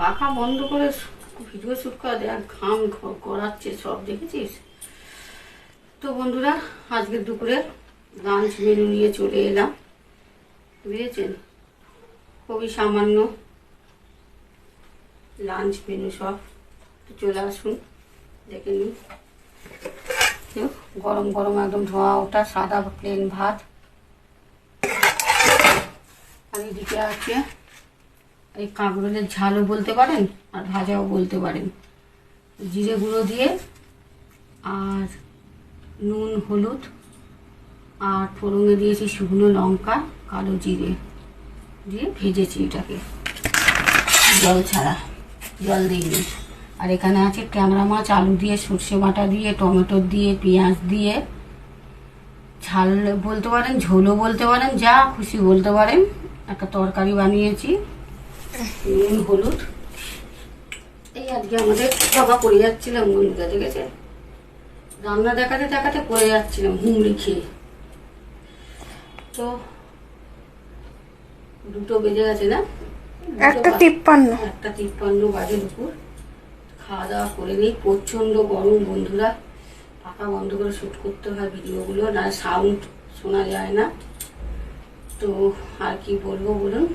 পাখা বন্ধ করে ভিডিও শ্যুট করা দেখ ঘাম করাচ্ছে সব, দেখেছিস? তো বন্ধুরা, আজকের দুপুরের লাঞ্চ মেনু নিয়ে চলে এলাম। বুঝেছেন? খুবই সামান্য লাঞ্চ মেনু সব। চলে আসুন, দেখে নিন। গরম গরম একদম ধোয়া ওটা সাদা প্লেন ভাত। আর এদিকে আছে এই কাঁকরোলের ঝালও বলতে পারেন আর ভাজাও বলতে পারেন। জিরে গুঁড়ো দিয়ে আর নুন, হলুদ আর ফোড়নে দিয়েছি শুকনো লঙ্কা, কালো জিরে দিয়ে ভেজেছি এটাকে। জল ছাড়া, জল দিইনি। আর এখানে আছে ট্যাংরা মাছ, আলু দিয়ে, সর্ষে বাটা দিয়ে, টমেটো দিয়ে, পেঁয়াজ দিয়ে। ঝাল বলতে পারেন, ঝোলও বলতে পারেন, যা খুশি বলতে পারেন। একটা তরকারি বানিয়েছি। নুন হলুদ। এই আজকে আমাদের বাবা করে যাচ্ছিলাম বন্ধুরা ঠিক আছে? রান্না দেখাতে দেখাতে করে যাচ্ছিলাম হুমড়ি খেয়ে। তো দুটো বেজে গেছে না? একটা তিপ্পান্ন। একটা তিপ্পান্ন বাজে দুপুর। খাওয়া দাওয়া করে নিই। প্রচণ্ড গরম বন্ধুরা। পাখা বন্ধ করে শ্যুট করতে হয় ভিডিওগুলো না সাউন্ড শোনা যায় না। তো আর কি বলব বলুন?